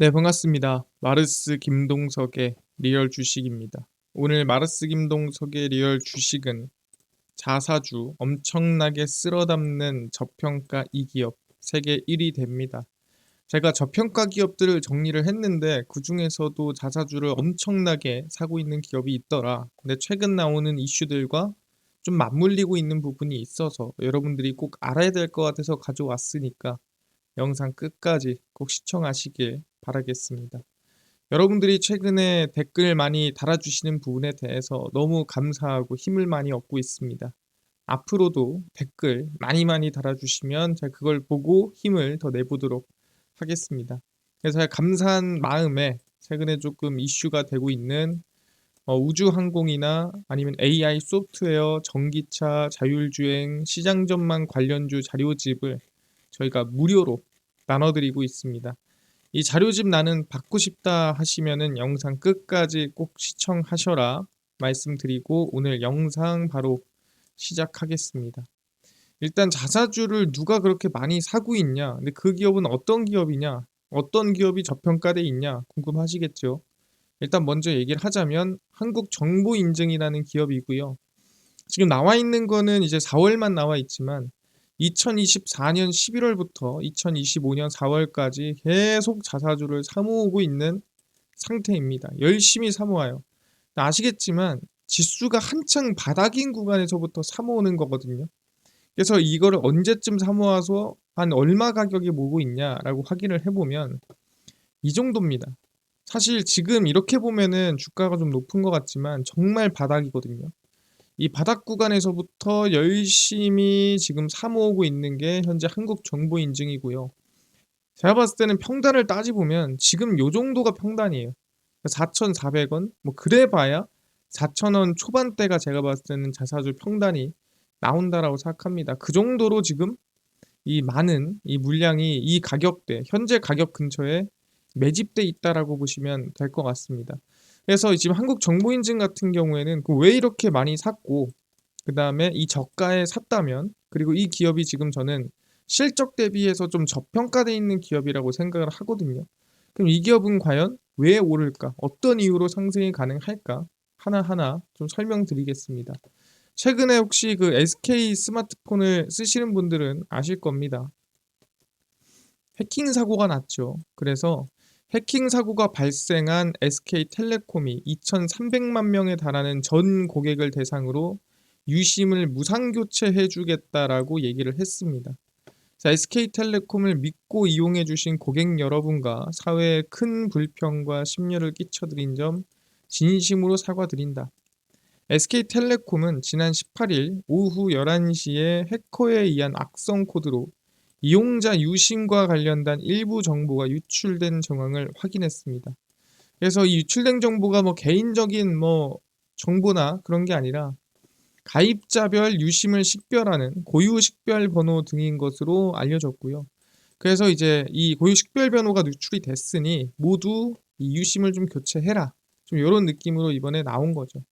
네, 반갑습니다. 마르스 김동석의 리얼 주식입니다. 오늘 마르스 김동석의 리얼 주식은 자사주 엄청나게 쓸어담는 저평가 이 기업 세계 1위 됩니다. 제가 저평가 기업들을 정리를 했는데 그 중에서도 자사주를 엄청나게 사고 있는 기업이 있더라. 근데 최근 나오는 이슈들과 좀 맞물리고 있는 부분이 있어서 여러분들이 꼭 알아야 될 것 같아서 가져왔으니까 영상 끝까지 꼭 시청하시길 바라겠습니다. 여러분들이 최근에 댓글 많이 달아주시는 부분에 대해서 너무 감사하고 힘을 많이 얻고 있습니다. 앞으로도 댓글 많이 많이 달아주시면 제가 그걸 보고 힘을 더 내보도록 하겠습니다. 그래서 감사한 마음에 최근에 조금 이슈가 되고 있는 어, 우주항공이나 아니면 AI 소프트웨어, 전기차, 자율주행, 시장 전망 관련주 자료집을 저희가 무료로 나눠드리고 있습니다. 이 자료집 나는 받고 싶다 하시면은 영상 끝까지 꼭 시청하셔라 말씀드리고 오늘 영상 바로 시작하겠습니다. 일단 자사주를 누가 그렇게 많이 사고 있냐? 근데 그 기업은 어떤 기업이냐? 어떤 기업이 저평가돼 있냐? 궁금하시겠죠? 일단 먼저 얘기를 하자면 한국정보인증이라는 기업이고요. 지금 나와 있는 거는 이제 4월만 나와 있지만 2024년 11월부터 2025년 4월까지 계속 자사주를 사모으고 있는 상태입니다. 열심히 사모아요. 아시겠지만 지수가 한창 바닥인 구간에서부터 사모으는 거거든요. 그래서 이거를 언제쯤 사모아서 한 얼마 가격에 모으고 있냐라고 확인을 해보면 이 정도입니다. 사실 지금 이렇게 보면은 주가가 좀 높은 것 같지만 정말 바닥이거든요. 이 바닥 구간에서부터 열심히 지금 사모으고 있는 게 현재 한국 정보 인증이고요. 제가 봤을 때는 평단을 따지 보면 지금 요 정도가 평단이에요. 4,400원? 뭐 그래봐야 4,000원 초반대가 제가 봤을 때는 자사주 평단이 나온다라고 생각합니다. 그 정도로 지금 이 많은 이 물량이 이 가격대, 현재 가격 근처에 매집돼 있다라고 보시면 될 것 같습니다. 그래서 지금 한국 정보 인증 같은 경우에는 그 왜 이렇게 많이 샀고 그 다음에 이 저가에 샀다면 그리고 이 기업이 지금 저는 실적 대비해서 좀 저평가되어 있는 기업이라고 생각을 하거든요. 그럼 이 기업은 과연 왜 오를까? 어떤 이유로 상승이 가능할까? 하나하나 좀 설명드리겠습니다. 최근에 혹시 그 SK 스마트폰을 쓰시는 분들은 아실 겁니다. 해킹 사고가 났죠. 그래서 해킹 사고가 발생한 SK텔레콤이 2,300만 명에 달하는 전 고객을 대상으로 유심을 무상 교체해 주겠다라고 얘기를 했습니다. 자, SK텔레콤을 믿고 이용해 주신 고객 여러분과 사회에 큰 불평과 심려를 끼쳐드린 점 진심으로 사과드린다. SK텔레콤은 지난 18일 오후 11시에 해커에 의한 악성 코드로 이용자 유심과 관련된 일부 정보가 유출된 정황을 확인했습니다. 그래서 이 유출된 정보가 뭐 개인적인 뭐 정보나 그런 게 아니라 가입자별 유심을 식별하는 고유 식별 번호 등인 것으로 알려졌고요. 그래서 이제 이 고유 식별 번호가 누출이 됐으니 모두 이 유심을 좀 교체해라. 좀 이런 느낌으로 이번에 나온 거죠.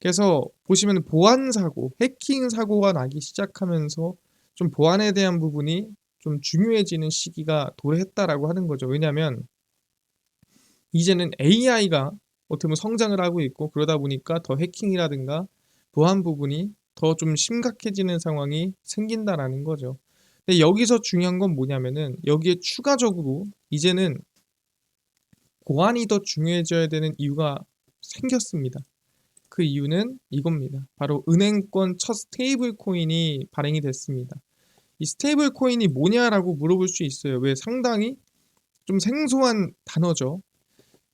그래서 보시면 보안 사고, 해킹 사고가 나기 시작하면서 좀 보안에 대한 부분이 좀 중요해지는 시기가 도래했다라고 하는 거죠. 왜냐하면 이제는 AI가 어떻게 보면 성장을 하고 있고 그러다 보니까 더 해킹이라든가 보안 부분이 더 좀 심각해지는 상황이 생긴다라는 거죠. 근데 여기서 중요한 건 뭐냐면은 여기에 추가적으로 이제는 보안이 더 중요해져야 되는 이유가 생겼습니다. 그 이유는 이겁니다. 바로 은행권 첫 스테이블 코인이 발행이 됐습니다. 이 스테이블 코인이 뭐냐라고 물어볼 수 있어요. 왜 상당히 좀 생소한 단어죠.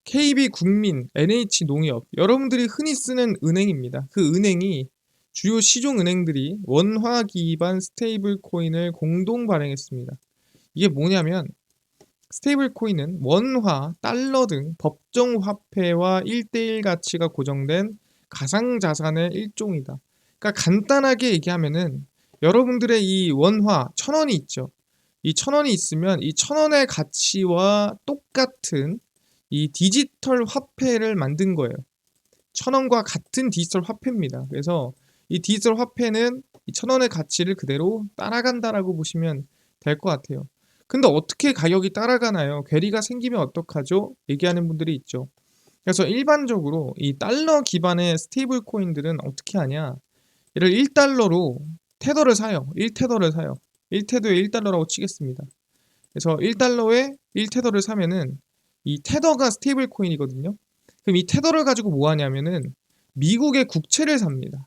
KB 국민, NH 농협, 여러분들이 흔히 쓰는 은행입니다. 그 은행이 주요 시종 은행들이 원화 기반 스테이블 코인을 공동 발행했습니다. 이게 뭐냐면 스테이블 코인은 원화, 달러 등 법정 화폐와 1대1 가치가 고정된 가상 자산의 일종이다. 그러니까 간단하게 얘기하면은 여러분들의 이 원화 천 원이 있죠. 이 천 원이 있으면 이 천 원의 가치와 똑같은 이 디지털 화폐를 만든 거예요. 천 원과 같은 디지털 화폐입니다. 그래서 이 디지털 화폐는 이 천 원의 가치를 그대로 따라간다라고 보시면 될 것 같아요. 근데 어떻게 가격이 따라가나요? 괴리가 생기면 어떡하죠? 얘기하는 분들이 있죠. 그래서 일반적으로 이 달러 기반의 스테이블 코인들은 어떻게 하냐? 얘를 1달러로 테더를 사요. 1테더를 사요. 1테더에 1달러라고 치겠습니다. 그래서 1달러에 1테더를 사면은 이 테더가 스테이블 코인이거든요. 그럼 이 테더를 가지고 뭐 하냐면은 미국의 국채를 삽니다.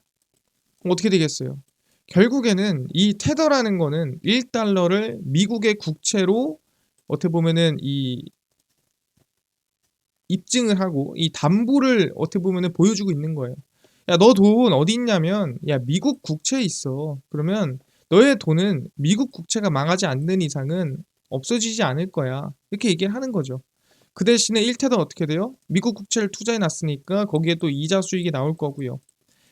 어떻게 되겠어요? 결국에는 이 테더라는 거는 1달러를 미국의 국채로 어떻게 보면은 이 입증을 하고 이 담보를 어떻게 보면은 보여주고 있는 거예요. 야, 너 돈 어디 있냐면 야, 미국 국채에 있어. 그러면 너의 돈은 미국 국채가 망하지 않는 이상은 없어지지 않을 거야. 이렇게 얘기를 하는 거죠. 그 대신에 1테더 어떻게 돼요? 미국 국채를 투자해 놨으니까 거기에 또 이자 수익이 나올 거고요.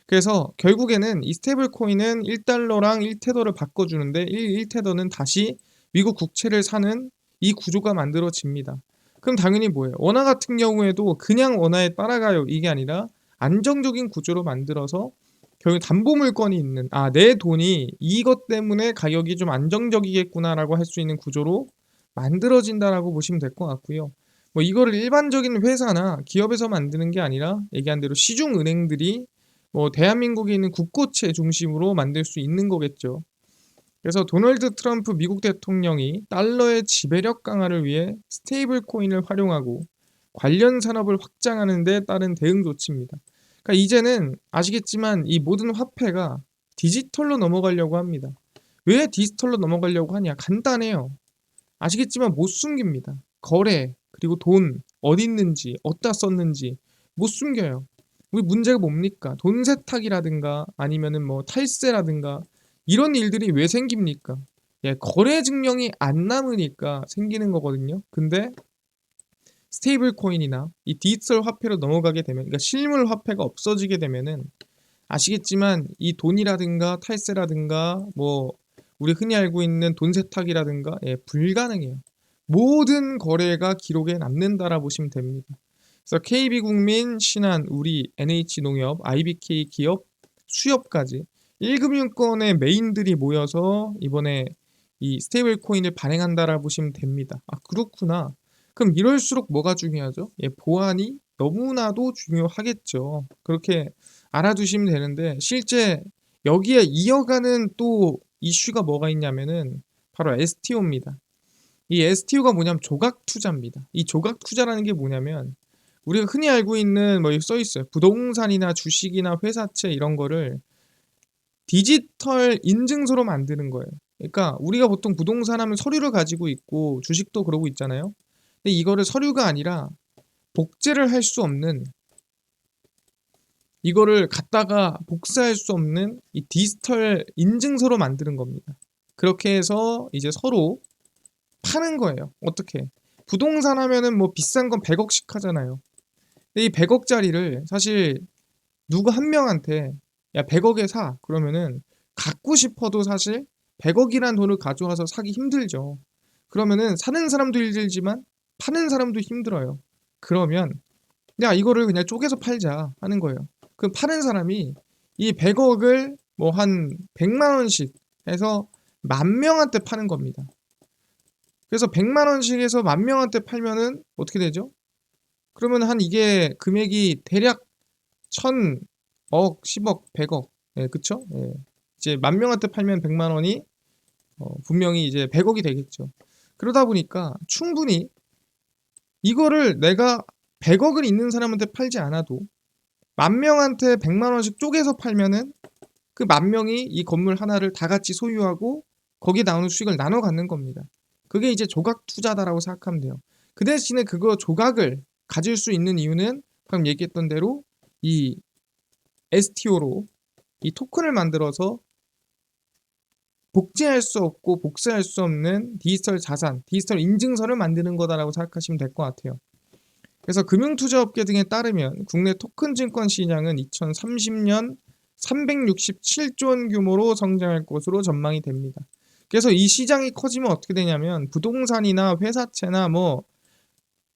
그래서 결국에는 이 스테이블 코인은 1달러랑 1테더를 바꿔주는데 1, 1테더는 다시 미국 국채를 사는 이 구조가 만들어집니다. 그럼 당연히 뭐예요? 원화 같은 경우에도 그냥 원화에 따라가요. 이게 아니라 안정적인 구조로 만들어서 결국 담보 물건이 있는 아 내 돈이 이것 때문에 가격이 좀 안정적이겠구나라고 할 수 있는 구조로 만들어진다라고 보시면 될 것 같고요. 뭐 이거를 일반적인 회사나 기업에서 만드는 게 아니라 얘기한 대로 시중 은행들이 뭐 대한민국에 있는 국고채 중심으로 만들 수 있는 거겠죠. 그래서 도널드 트럼프 미국 대통령이 달러의 지배력 강화를 위해 스테이블 코인을 활용하고 관련 산업을 확장하는 데 따른 대응 조치입니다. 그러니까 이제는 아시겠지만 이 모든 화폐가 디지털로 넘어가려고 합니다. 왜 디지털로 넘어가려고 하냐? 간단해요. 아시겠지만 못 숨깁니다. 거래, 그리고 돈, 어디 있는지, 어디다 썼는지 못 숨겨요. 우리 문제가 뭡니까? 돈 세탁이라든가 아니면은 뭐 탈세라든가 이런 일들이 왜 생깁니까? 예, 거래 증명이 안 남으니까 생기는 거거든요. 근데 스테이블 코인이나 이 디지털 화폐로 넘어가게 되면 그러니까 실물 화폐가 없어지게 되면은 아시겠지만 이 돈이라든가 탈세라든가 뭐 우리 흔히 알고 있는 돈 세탁이라든가 예, 불가능해요. 모든 거래가 기록에 남는다라 보시면 됩니다. 그래서 KB국민, 신한, 우리, NH농협, IBK 기업, 수협까지 1금융권의 메인들이 모여서 이번에 이 스테이블 코인을 발행한다라 보시면 됩니다. 아 그렇구나. 그럼 이럴수록 뭐가 중요하죠? 예, 보안이 너무나도 중요하겠죠. 그렇게 알아두시면 되는데 실제 여기에 이어가는 또 이슈가 뭐가 있냐면은 바로 STO입니다. 이 STO가 뭐냐면 조각 투자입니다. 이 조각 투자라는 게 뭐냐면 우리가 흔히 알고 있는 뭐 써 있어요. 부동산이나 주식이나 회사채 이런 거를 디지털 인증서로 만드는 거예요. 그러니까 우리가 보통 부동산 하면 서류를 가지고 있고 주식도 그러고 있잖아요. 근데 이거를 서류가 아니라 복제를 할 수 없는 이거를 갖다가 복사할 수 없는 이 디지털 인증서로 만드는 겁니다. 그렇게 해서 이제 서로 파는 거예요. 어떻게? 부동산 하면은 뭐 비싼 건 100억씩 하잖아요. 근데 이 100억짜리를 사실 누구 한 명한테 야 100억에 사 그러면은 갖고 싶어도 사실 100억이란 돈을 가져와서 사기 힘들죠. 그러면은 사는 사람도 힘들지만 파는 사람도 힘들어요. 그러면 야 이거를 그냥 쪼개서 팔자 하는 거예요. 그 파는 사람이 이 100억을 뭐 한 100만 원씩 해서 만 명한테 파는 겁니다. 그래서 100만 원씩 해서 만 명한테 팔면은 어떻게 되죠? 그러면 한 이게 금액이 대략 1000억, 10억, 100억. 예, 그쵸? 예. 이제 만 명한테 팔면 100만 원이 어, 분명히 이제 100억이 되겠죠. 그러다 보니까 충분히 이거를 내가 100억을 있는 사람한테 팔지 않아도 만 명한테 100만 원씩 쪼개서 팔면은 그 만 명이 이 건물 하나를 다 같이 소유하고 거기에 나오는 수익을 나눠 갖는 겁니다. 그게 이제 조각 투자다라고 생각하면 돼요. 그 대신에 그거 조각을 가질 수 있는 이유는 방금 얘기했던 대로 이 STO로 이 토큰을 만들어서 복제할 수 없고 복사할 수 없는 디지털 자산, 디지털 인증서를 만드는 거다라고 생각하시면 될 것 같아요. 그래서 금융투자업계 등에 따르면 국내 토큰 증권 시장은 2030년 367조 원 규모로 성장할 것으로 전망이 됩니다. 그래서 이 시장이 커지면 어떻게 되냐면 부동산이나 회사채나 뭐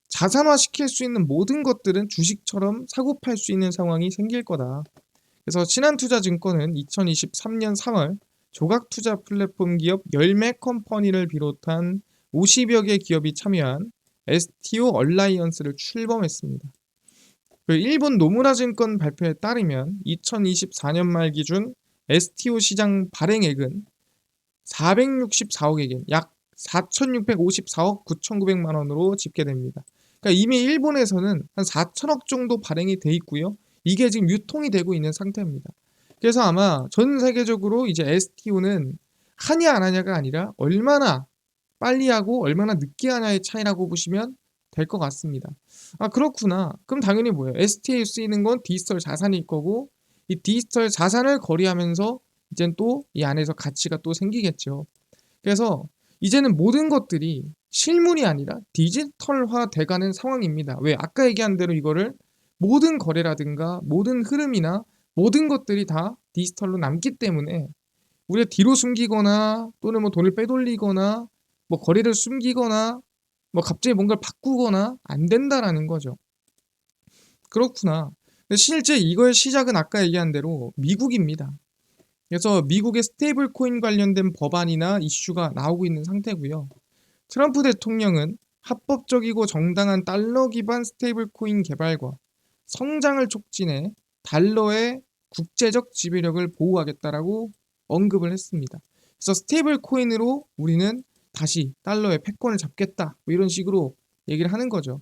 자산화 시킬 수 있는 모든 것들은 주식처럼 사고 팔 수 있는 상황이 생길 거다. 그래서 신한투자증권은 2023년 3월 조각 투자 플랫폼 기업 열매 컴퍼니를 비롯한 50여 개 기업이 참여한 STO 얼라이언스를 출범했습니다. 그 일본 노무라 증권 발표에 따르면 2024년 말 기준 STO 시장 발행액은 464억에겐 약 4,654억 9,900만 원으로 집계됩니다. 그러니까 이미 일본에서는 한 4천억 정도 발행이 돼 있고요. 이게 지금 유통이 되고 있는 상태입니다. 그래서 아마 전 세계적으로 이제 STO는 하냐 안 하냐가 아니라 얼마나 빨리 하고 얼마나 늦게 하냐의 차이라고 보시면 될 것 같습니다. 아 그렇구나. 그럼 당연히 뭐예요? STA에 쓰이는 건 디지털 자산일 거고 이 디지털 자산을 거래하면서 이젠 또 이 안에서 가치가 또 생기겠죠. 그래서 이제는 모든 것들이 실물이 아니라 디지털화 돼가는 상황입니다. 왜? 아까 얘기한 대로 이거를 모든 거래라든가 모든 흐름이나 모든 것들이 다 디지털로 남기 때문에 우리가 뒤로 숨기거나 또는 뭐 돈을 빼돌리거나 뭐 거래를 숨기거나 뭐 갑자기 뭔가를 바꾸거나 안 된다라는 거죠. 그렇구나. 실제 이거의 시작은 아까 얘기한 대로 미국입니다. 그래서 미국의 스테이블 코인 관련된 법안이나 이슈가 나오고 있는 상태고요. 트럼프 대통령은 합법적이고 정당한 달러 기반 스테이블 코인 개발과 성장을 촉진해 달러의 국제적 지배력을 보호하겠다라고 언급을 했습니다. 그래서 스테이블 코인으로 우리는 다시 달러의 패권을 잡겠다. 뭐 이런 식으로 얘기를 하는 거죠.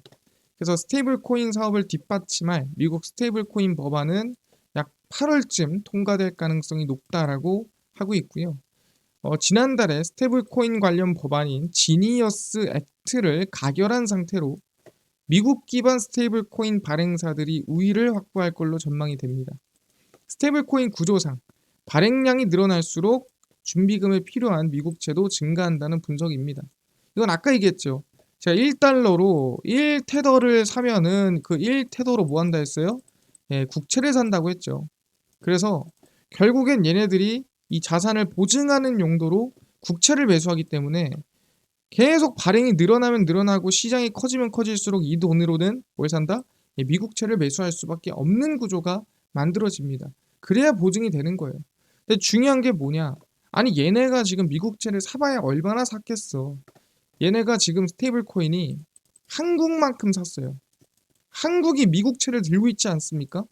그래서 스테이블 코인 사업을 뒷받침할 미국 스테이블 코인 법안은 약 8월쯤 통과될 가능성이 높다라고 하고 있고요. 어, 지난달에 스테이블 코인 관련 법안인 지니어스 액트를 가결한 상태로 미국 기반 스테이블 코인 발행사들이 우위를 확보할 걸로 전망이 됩니다. 스테이블 코인 구조상 발행량이 늘어날수록 준비금에 필요한 미국채도 증가한다는 분석입니다. 이건 아까 얘기했죠. 제가 1달러로 1테더를 사면은 그 1테더로 뭐 한다 했어요? 예, 국채를 산다고 했죠. 그래서 결국엔 얘네들이 이 자산을 보증하는 용도로 국채를 매수하기 때문에 계속 발행이 늘어나면 늘어나고 시장이 커지면 커질수록 이 돈으로는 뭘 산다? 예, 미국채를 매수할 수밖에 없는 구조가 만들어집니다. 그래야 보증이 되는 거예요. 근데 중요한 게 뭐냐? 아니 얘네가 지금 미국채를 사봐야 얼마나 샀겠어. 얘네가 지금 스테이블 코인이 한국만큼 샀어요. 한국이 미국채를 들고 있지 않습니까?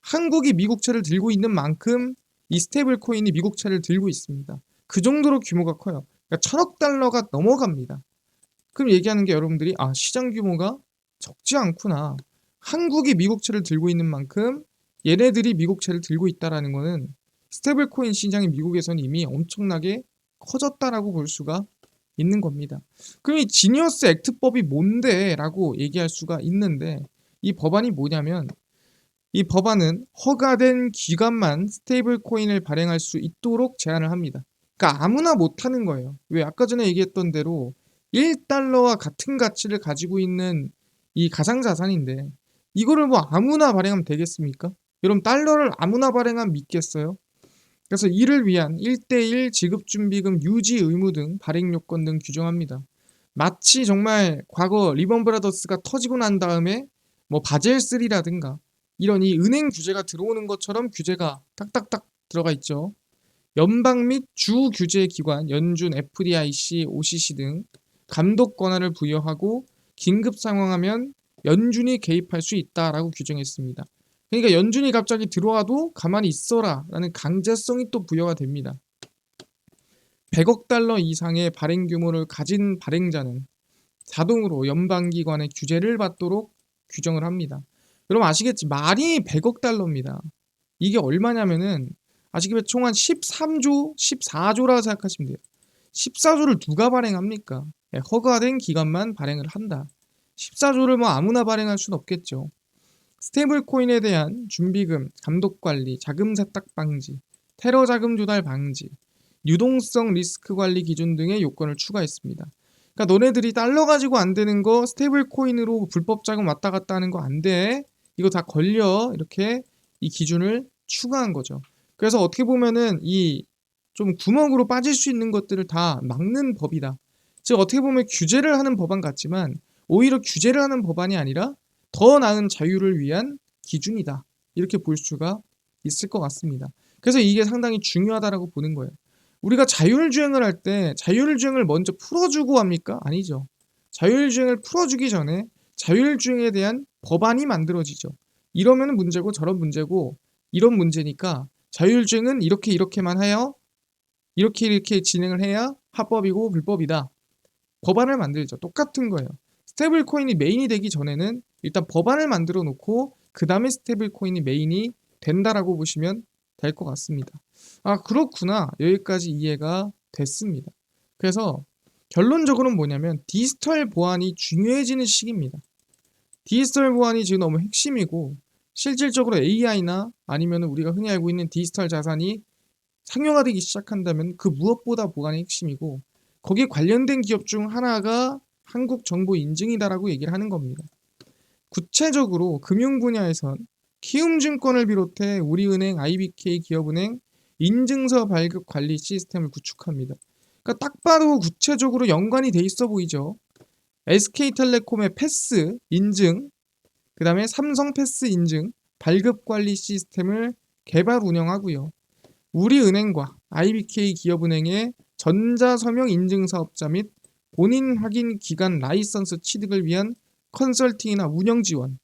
한국이 미국채를 들고 있는 만큼 이 스테이블 코인이 미국채를 들고 있습니다. 그 정도로 규모가 커요. 그러니까 천억 달러가 넘어갑니다. 그럼 얘기하는 게 여러분들이 아 시장 규모가 적지 않구나. 한국이 미국채를 들고 있는 만큼 얘네들이 미국채를 들고 있다라는 거는 스테이블 코인 시장이 미국에서는 이미 엄청나게 커졌다라고 볼 수가 있는 겁니다. 그럼 이 지니어스 액트법이 뭔데? 라고 얘기할 수가 있는데 이 법안이 뭐냐면 이 법안은 허가된 기관만 스테이블 코인을 발행할 수 있도록 제한을 합니다. 그러니까 아무나 못하는 거예요. 왜 아까 전에 얘기했던 대로 1달러와 같은 가치를 가지고 있는 이 가상자산인데 이거를 뭐 아무나 발행하면 되겠습니까? 여러분 달러를 아무나 발행하면 믿겠어요? 그래서 이를 위한 1대1 지급준비금 유지 의무 등 발행 요건 등 규정합니다. 마치 정말 과거 리번 브라더스가 터지고 난 다음에 뭐 바젤 3라든가 이런 이 은행 규제가 들어오는 것처럼 규제가 딱딱딱 들어가 있죠. 연방 및 주 규제 기관, 연준, FDIC, OCC 등 감독 권한을 부여하고 긴급 상황하면 연준이 개입할 수 있다라고 규정했습니다. 그러니까 연준이 갑자기 들어와도 가만히 있어라 라는 강제성이 또 부여가 됩니다. 100억 달러 이상의 발행 규모를 가진 발행자는 자동으로 연방기관의 규제를 받도록 규정을 합니다. 여러분 아시겠지? 말이 100억 달러입니다. 이게 얼마냐면은 아시겠지만 총 한 13조, 14조라고 생각하시면 돼요. 14조를 누가 발행합니까? 네, 허가된 기관만 발행을 한다. 14조를 뭐 아무나 발행할 수는 없겠죠. 스테이블 코인에 대한 준비금, 감독 관리, 자금 세탁 방지, 테러 자금 조달 방지, 유동성 리스크 관리 기준 등의 요건을 추가했습니다. 그러니까 너네들이 달러 가지고 안 되는 거 스테이블 코인으로 불법 자금 왔다 갔다 하는 거 안 돼. 이거 다 걸려. 이렇게 이 기준을 추가한 거죠. 그래서 어떻게 보면은 이 좀 구멍으로 빠질 수 있는 것들을 다 막는 법이다. 즉 어떻게 보면 규제를 하는 법안 같지만 오히려 규제를 하는 법안이 아니라 더 나은 자유를 위한 기준이다. 이렇게 볼 수가 있을 것 같습니다. 그래서 이게 상당히 중요하다라고 보는 거예요. 우리가 자율주행을 할 때 자율주행을 먼저 풀어주고 합니까? 아니죠. 자율주행을 풀어주기 전에 자율주행에 대한 법안이 만들어지죠. 이러면 문제고 저런 문제고 이런 문제니까 자율주행은 이렇게 이렇게만 해요. 이렇게 이렇게 진행을 해야 합법이고 불법이다. 법안을 만들죠. 똑같은 거예요. 스테이블 코인이 메인이 되기 전에는 일단 법안을 만들어 놓고 그 다음에 스테이블 코인이 메인이 된다라고 보시면 될 것 같습니다. 아 그렇구나 여기까지 이해가 됐습니다. 그래서 결론적으로는 뭐냐면 디지털 보안이 중요해지는 시기입니다. 디지털 보안이 지금 너무 핵심이고 실질적으로 AI나 아니면 우리가 흔히 알고 있는 디지털 자산이 상용화되기 시작한다면 그 무엇보다 보안이 핵심이고 거기에 관련된 기업 중 하나가 한국 정보 인증이다라고 얘기를 하는 겁니다. 구체적으로 금융 분야에선 키움증권을 비롯해 우리은행, IBK 기업은행 인증서 발급 관리 시스템을 구축합니다. 그러니까 딱 봐도 구체적으로 연관이 돼 있어 보이죠. SK텔레콤의 패스 인증, 그 다음에 삼성 패스 인증 발급 관리 시스템을 개발 운영하고요. 우리은행과 IBK 기업은행의 전자서명 인증 사업자 및 본인 확인 기간 라이선스 취득을 위한 컨설팅이나 운영 지원,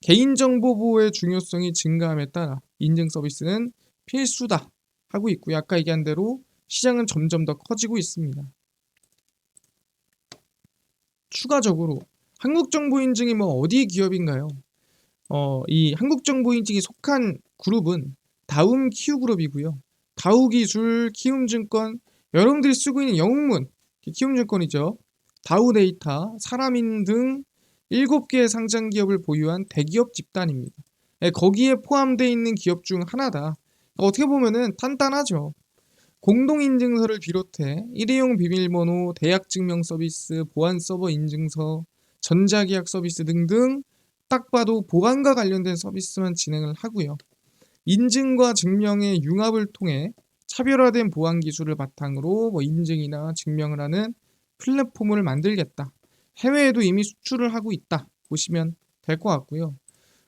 개인정보 보호의 중요성이 증가함에 따라 인증 서비스는 필수다 하고 있고요. 아까 얘기한 대로 시장은 점점 더 커지고 있습니다. 추가적으로 한국 정보 인증이 뭐 어디 기업인가요? 어, 이 한국 정보 인증이 속한 그룹은 다움 키우 그룹이고요. 다우 기술, 키움증권, 여러분들이 쓰고 있는 영웅문, 키움증권이죠. 다우 데이터, 사람인 등 7개의 상장 기업을 보유한 대기업 집단입니다. 예, 거기에 포함되어 있는 기업 중 하나다. 어떻게 보면은 단단하죠. 공동인증서를 비롯해 일회용 비밀번호, 대약증명 서비스, 보안 서버 인증서, 전자계약 서비스 등등 딱 봐도 보안과 관련된 서비스만 진행을 하고요. 인증과 증명의 융합을 통해 차별화된 보안 기술을 바탕으로 뭐 인증이나 증명을 하는 플랫폼을 만들겠다. 해외에도 이미 수출을 하고 있다. 보시면 될 것 같고요.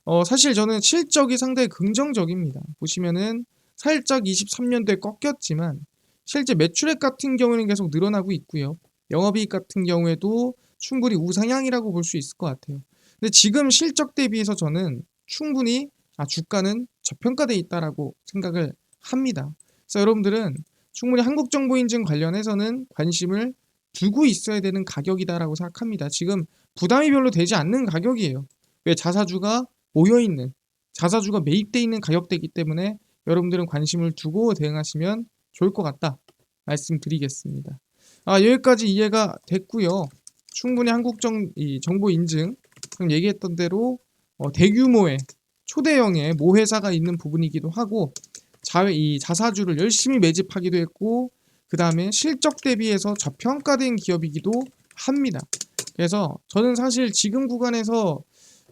어, 사실 저는 실적이 상당히 긍정적입니다. 보시면은 살짝 23년도에 꺾였지만 실제 매출액 같은 경우는 계속 늘어나고 있고요. 영업이익 같은 경우에도 충분히 우상향이라고 볼 수 있을 것 같아요. 근데 지금 실적 대비해서 저는 충분히 아, 주가는 저평가돼 있다라고 생각을 합니다. 그래서 여러분들은 충분히 한국 정보 인증 관련해서는 관심을 두고 있어야 되는 가격이다라고 생각합니다. 지금 부담이 별로 되지 않는 가격이에요. 왜 자사주가 모여 있는 자사주가 매입돼 있는 가격대이기 때문에 여러분들은 관심을 두고 대응하시면 좋을 것 같다 말씀드리겠습니다. 아 여기까지 이해가 됐고요. 충분히 한국 정 이 정보 인증 얘기했던 대로 어, 대규모의 초대형의 모회사가 있는 부분이기도 하고 자, 이 자사주를 열심히 매집하기도 했고 그 다음에 실적 대비해서 저평가된 기업이기도 합니다. 그래서 저는 사실 지금 구간에서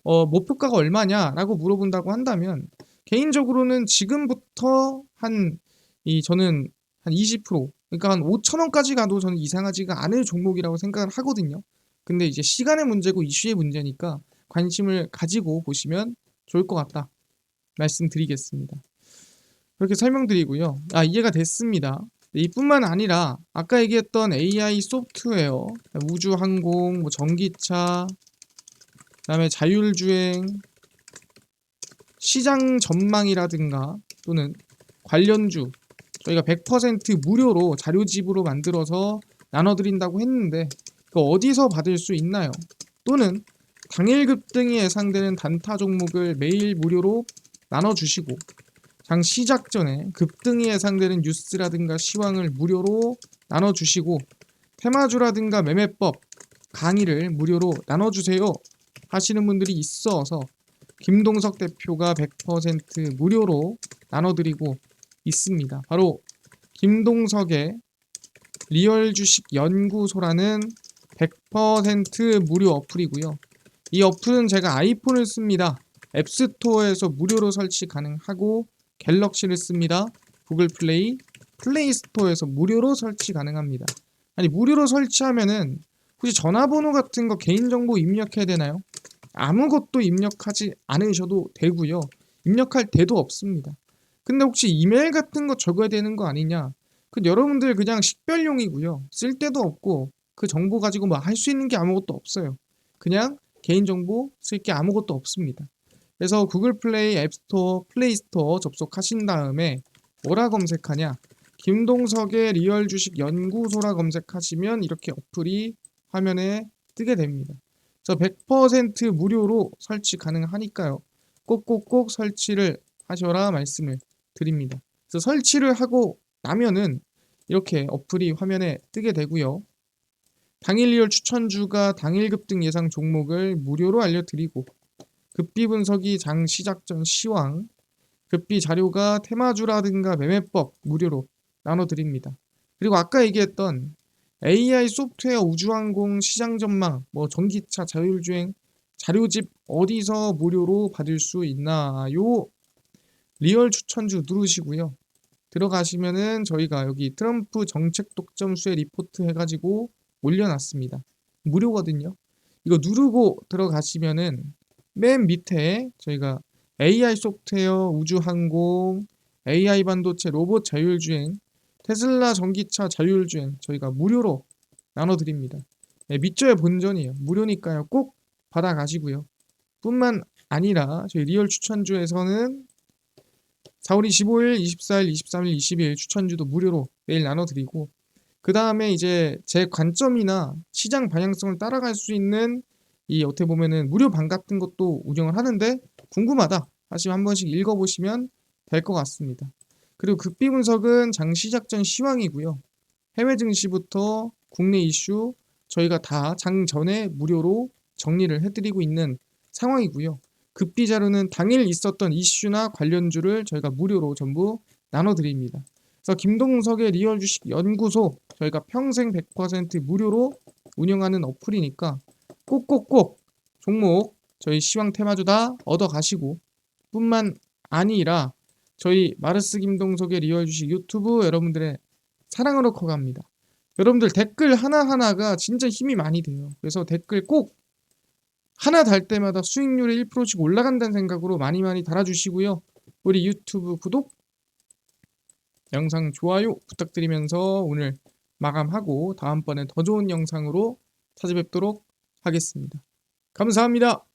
어, 목표가가 얼마냐라고 물어본다고 한다면 개인적으로는 지금부터 한 이 저는 한 20% 그러니까 한 5천 원까지 가도 저는 이상하지가 않을 종목이라고 생각을 하거든요. 근데 이제 시간의 문제고 이슈의 문제니까 관심을 가지고 보시면 좋을 것 같다 말씀드리겠습니다. 그렇게 설명드리고요. 아 이해가 됐습니다. 이뿐만 아니라 아까 얘기했던 AI 소프트웨어, 우주 항공, 뭐 전기차, 그다음에 자율주행, 시장 전망이라든가 또는 관련주 저희가 100% 무료로 자료집으로 만들어서 나눠드린다고 했는데 그 어디서 받을 수 있나요? 또는 당일 급 등이 예상되는 단타 종목을 매일 무료로 나눠주시고 장 시작 전에 급등이 예상되는 뉴스라든가 시황을 무료로 나눠주시고 테마주라든가 매매법 강의를 무료로 나눠주세요 하시는 분들이 있어서 김동석 대표가 100% 무료로 나눠드리고 있습니다. 바로 김동석의 리얼 주식 연구소라는 100% 무료 어플이고요. 이 어플은 제가 아이폰을 씁니다. 앱스토어에서 무료로 설치 가능하고 갤럭시를 씁니다. 구글 플레이, 플레이 스토어에서 무료로 설치 가능합니다. 아니 무료로 설치하면은 혹시 전화번호 같은 거 개인정보 입력해야 되나요? 아무것도 입력하지 않으셔도 되고요. 입력할 데도 없습니다. 근데 혹시 이메일 같은 거 적어야 되는 거 아니냐? 그 여러분들 그냥 식별용이고요. 쓸 데도 없고 그 정보 가지고 뭐 할 수 있는 게 아무것도 없어요. 그냥 개인정보 쓸 게 아무것도 없습니다. 그래서 구글 플레이, 앱스토어, 플레이스토어 접속하신 다음에 뭐라 검색하냐? 김동석의 리얼 주식 연구소라 검색하시면 이렇게 어플이 화면에 뜨게 됩니다. 그래서 100% 무료로 설치 가능하니까요. 꼭꼭꼭 설치를 하셔라 말씀을 드립니다. 그래서 설치를 하고 나면은 이렇게 어플이 화면에 뜨게 되고요. 당일 리얼 추천주가 당일 급등 예상 종목을 무료로 알려드리고 급비 분석이 장 시작 전 시황, 급비 자료가 테마주라든가 매매법 무료로 나눠드립니다. 그리고 아까 얘기했던 AI 소프트웨어 우주항공 시장 전망, 뭐 전기차 자율주행 자료집 어디서 무료로 받을 수 있나요? 리얼 추천주 누르시고요. 들어가시면은 저희가 여기 트럼프 정책 독점 수혜 리포트 해가지고 올려놨습니다. 무료거든요. 이거 누르고 들어가시면은 맨 밑에 저희가 AI 소프트웨어, 우주항공, AI 반도체, 로봇 자율주행, 테슬라 전기차 자율주행 저희가 무료로 나눠드립니다. 네, 밑줄의 본전이에요. 무료니까요. 꼭 받아가시고요. 뿐만 아니라 저희 리얼 추천주에서는 4월 25일, 24일, 23일, 20일 추천주도 무료로 매일 나눠드리고 그 다음에 이제 제 관점이나 시장 방향성을 따라갈 수 있는 이 어떻게 보면은 무료 방 같은 것도 운영을 하는데 궁금하다 하시면 한 번씩 읽어보시면 될 것 같습니다. 그리고 급비 분석은 장 시작 전 시황이고요. 해외 증시부터 국내 이슈 저희가 다 장 전에 무료로 정리를 해드리고 있는 상황이고요. 급비 자료는 당일 있었던 이슈나 관련주를 저희가 무료로 전부 나눠드립니다. 그래서 김동석의 리얼 주식 연구소 저희가 평생 100% 무료로 운영하는 어플이니까 꼭꼭꼭 종목 저희 시황 테마주 다 얻어 가시고 뿐만 아니라 저희 마르스 김동석의 리얼 주식 유튜브 여러분들의 사랑으로 커갑니다. 여러분들 댓글 하나하나가 진짜 힘이 많이 돼요. 그래서 댓글 꼭 하나 달 때마다 수익률이 1%씩 올라간다는 생각으로 많이 많이 달아주시고요. 우리 유튜브 구독, 영상 좋아요 부탁드리면서 오늘 마감하고 다음번에 더 좋은 영상으로 찾아뵙도록 하겠습니다. 감사합니다.